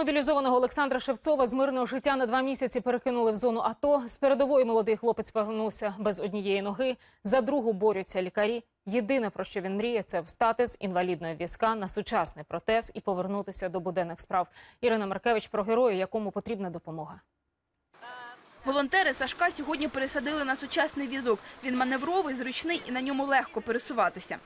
Мобілізованого Олександра Шевцова з мирного життя на два місяці перекинули в зону АТО. З передової молодий хлопець повернувся без однієї ноги. За другу борються лікарі. Єдине, про що він мріє, це встати з інвалідної візка на сучасний протез і повернутися до буденних справ. Ірина Маркевич про героя, якому потрібна допомога. Волонтери Сашка сьогодні пересадили на сучасний візок. Він маневровий, зручний і на ньому легко пересуватися.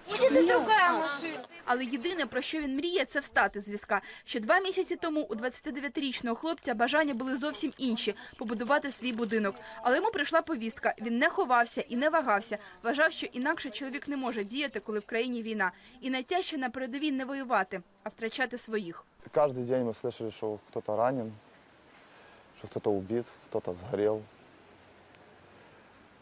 Але єдине, про що він мріє, це встати з візка. Ще два місяці тому у 29-річного хлопця бажання були зовсім інші – побудувати свій будинок. Але йому прийшла повістка. Він не ховався і не вагався. Вважав, що інакше чоловік не може діяти, коли в країні війна. І найтяжче на передовій не воювати, а втрачати своїх. Каждый день мы слышали, что кто-то ранен, что кто-то убит, кто-то сгорел.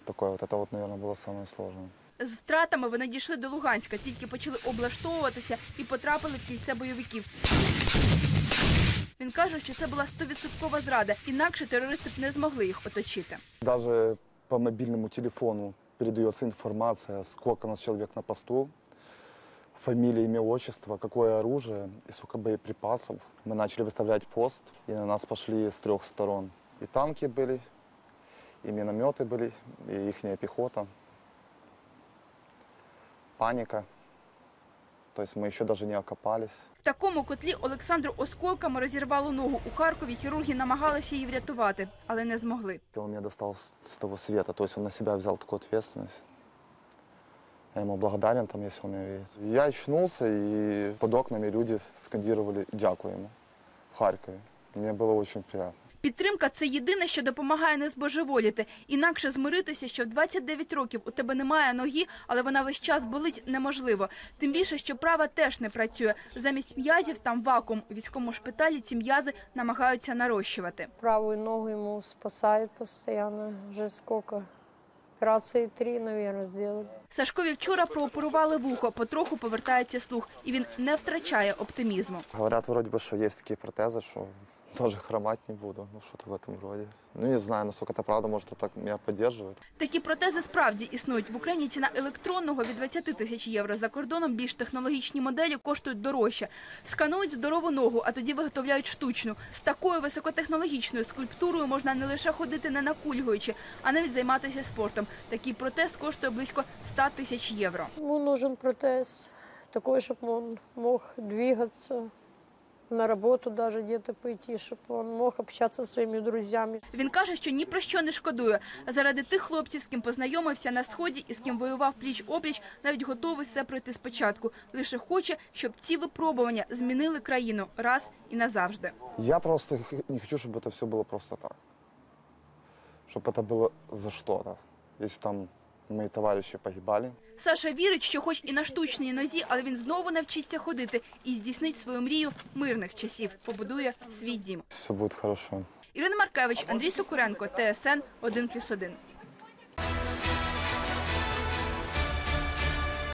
Такое вот, это вот, наверное, было самое сложное. З втратами вони дійшли до Луганська, тільки почали облаштовуватися і потрапили в кільце бойовиків. Він каже, що це була стовідсоткова зрада, інакше терористи б не змогли їх оточити. Даже по мобильному телефону передается информация, сколько у нас человек на посту, фамилия, имя, отчество, какое оружие и сколько боеприпасов. Мы начали выставлять пост, и на нас пошли с трех сторон. И танки были, и минометы были, и ихняя пехота. Паника. То есть мы еще даже не окопались. В такому котлі Олександру осколками розірвало ногу. У Харкові хірурги намагалися її врятувати, але не змогли. И он меня достал с, с того света. То есть он на себя взял такую ответственность. Я ему благодарен, там, если он меня видит. Я очнулся, и под окнами люди скандировали «Дякуємо» в Харькове. Мне было очень приятно. Підтримка – це єдине, що допомагає не збожеволіти. Інакше змиритися, що в 29 років у тебе немає ноги, але вона весь час болить, неможливо. Тим більше, що права теж не працює. Замість м'язів там вакуум. У військовому шпиталі ці м'язи намагаються нарощувати. Правую ногу ему спасают постоянно. Уже сколько? Операции три, мабуть, зробили. Сашкові вчора прооперували вухо, потроху повертається слух, і він не втрачає оптимізму. Говорят вроді би, що є такі протези, что тоже хромать не буду. Ну, что-то в этом роде. Ну, не знаю, насколько это правда, может, это так меня поддерживает. Такі протези справді існують. В Україні ціна електронного від 20 тисяч євро. За кордоном більш технологічні моделі коштують дорожче. Сканують здорову ногу, а тоді виготовляють штучну. З такою високотехнологічною скульптурою можна не лише ходити не накульгуючи, а навіть займатися спортом. Такий протез коштує близько 100 тисяч євро. Ему нужен протез такой, чтобы он мог двигаться, на работу даже где-то пойти, чтобы он мог общаться со своими друзьями. Він каже, що ні про що не шкодує. Заради тих хлопців, з ким познайомився на сході і з ким воював пліч опліч, навіть готовий все пройти спочатку. Лише хоче, щоб ці випробування змінили країну раз і назавжди. Я просто х- не хочу, чтобы это все было просто так. Чтобы это было за что-то. Если там мои товарищи погибали, Саша вірить, що хоч і на штучній нозі, але він знову навчиться ходити і здійснить свою мрію мирних часів. Побудує свій дім. все буде хорошо. Ірина Маркевич, Андрій Сокуренко, ТСН 1+,1.